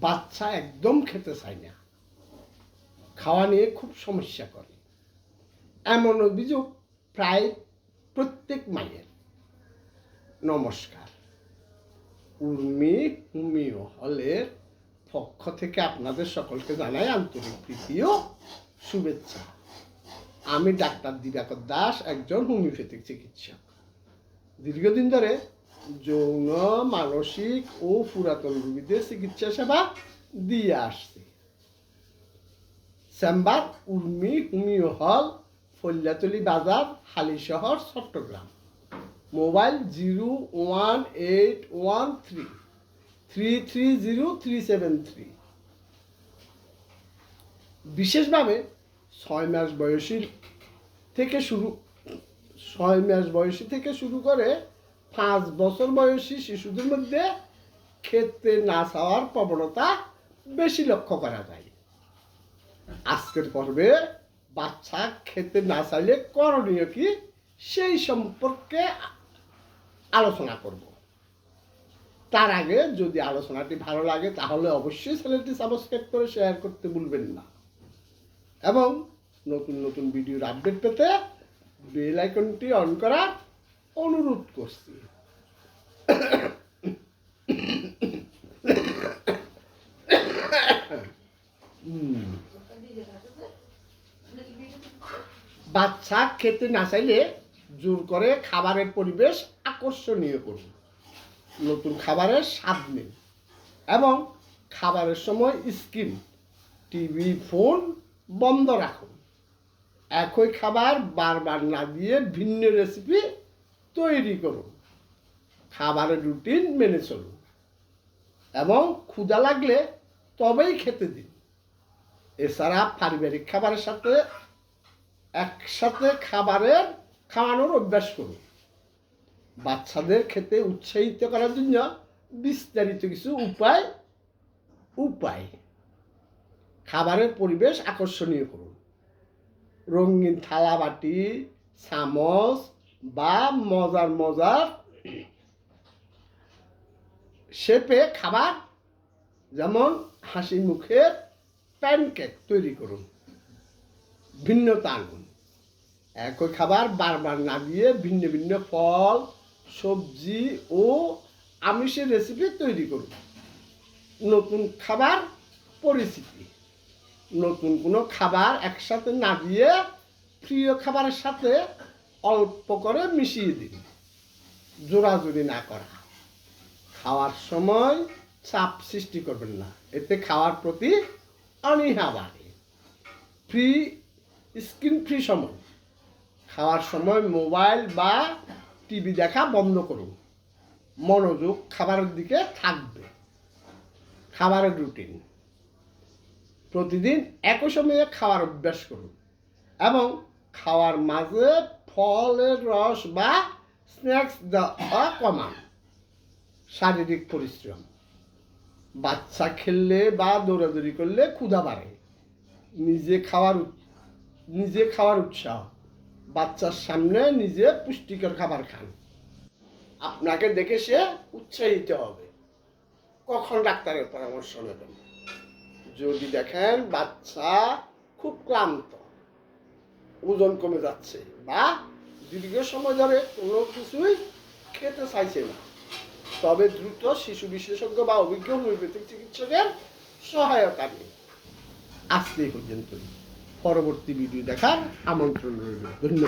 বাচ্চা একদম খেতে চায় না। খাওয়া নিয়ে খুব সমস্যা করে। এমন অভিযোগ প্রায় প্রত্যেক মায়ের। নমস্কার। উর্মি হোমিও হলের পক্ষ থেকে আপনাদের সকলকে জানাই আন্তরিক প্রীতি ও শুভেচ্ছা। আমি ডাক্তার দিবাকর দাস, একজন হোমিওপ্যাথিক চিকিৎসক। দীর্ঘদিন ধরে যৌন, মানসিক ও পুরাতন রোগীদের চিকিৎসা সেবা দিয়ে আসছে। চেম্বার, উর্মি হোমিও হল ফল্যাতলি বাজার Halishahar Chittagong. Mobile zero one eight one three three three zero three seven three. বিশেষভাবে ছয় মাস বয়সী থেকে শুরু, ছয় মাস বয়সী থেকে শুরু করে পাঁচ বছর বয়সী শিশুদের মধ্যে খেতে না চাওয়ার প্রবণতা বেশি লক্ষ্য করা যায়। আজকের পর্বে বাচ্চা খেতে না চাইলে করণীয় কি সেই সম্পর্কে আলোচনা করব। তার আগে যদি আলোচনাটি ভালো লাগে তাহলে অবশ্যই চ্যানেলটি সাবস্ক্রাইব করে শেয়ার করতে ভুলবেন না। এবং নতুন নতুন ভিডিওর আপডেট পেতে বেল আইকনটি অন করার অনুরোধ করছি। বাচ্চা খেতে না চাইলে জোর করে খাবারের পরিবেশ আকর্ষণীয় করুন। নতুন খাবারের স্বাদ নিন এবং খাবারের সময় স্ক্রিন, টিভি, ফোন বন্ধ রাখুন। একই খাবার বারবার না দিয়ে ভিন্ন রেসিপি তৈরি করুন। খাবারের রুটিন মেনে চলুন। এবং ক্ষুধা লাগলে তবেই খেতে দিন। এছাড়া পারিবারিক খাবারের সাথে একসাথে খাবারের খাওয়ানোর অভ্যাস করুন। বাচ্চাদের খেতে উৎসাহিত করার জন্য বিস্তারিত কিছু উপায় উপায়। খাবারের পরিবেশ আকর্ষণীয় করুন। রঙিন থালা বাটি চামচ বা মজার মজার শেপে খাবার, যেমন হাসি মুখের প্যানকেক তৈরি করুন। ভিন্নতা আনুন। একই খাবার বারবার না দিয়ে ভিন্ন ভিন্ন ফল, সবজি ও আমিষের রেসিপি তৈরি করুন। নতুন খাবার পরিচিতি। নতুন কোনো খাবার একসাথে না দিয়ে প্রিয় খাবারের সাথে অল্প করে মিশিয়ে দিন। জোড়াজুড়ি না করা। খাওয়ার সময় চাপ সৃষ্টি করবেন না। এতে খাওয়ার প্রতি অনীহা বাড়ে। ফ্রি স্ক্রিন ফ্রি সময়। খাওয়ার সময় মোবাইল বা টিভি দেখা বন্ধ করুন। মনোযোগ খাবারের দিকে থাকবে। খাবারের রুটিন। প্রতিদিন একই সময়ে খাওয়ার অভ্যাস করুন এবং খাওয়ার মাঝে ফলের রস বা স্ন্যাক্স দেওয়া কমান। শারীরিক পরিশ্রম। বাচ্চা খেললে বা দৌড়াদৌড়ি করলে ক্ষুধা বাড়ে। নিজে খাওয়ার নিজে খাওয়ার উৎসাহ। বাচ্চার সামনে নিজে পুষ্টিকর খাবার খান। আপনাকে দেখে সে উৎসাহিত হবে। কখন ডাক্তারের পরামর্শ নেবেন? যদি দেখেন বাচ্চা খুব ক্লান্ত, ওজন কমে যাচ্ছে বা দীর্ঘ সময় ধরে কোনো কিছুই খেতে চাইছে না তবে দ্রুত শিশু বিশেষজ্ঞ বা অভিজ্ঞ হোমিওপ্যাথিক চিকিৎসকের সহায়তা নিন। আজকে পর্যন্ত পরবর্তী ভিডিও দেখার আমন্ত্রণ রইল। ধন্যবাদ।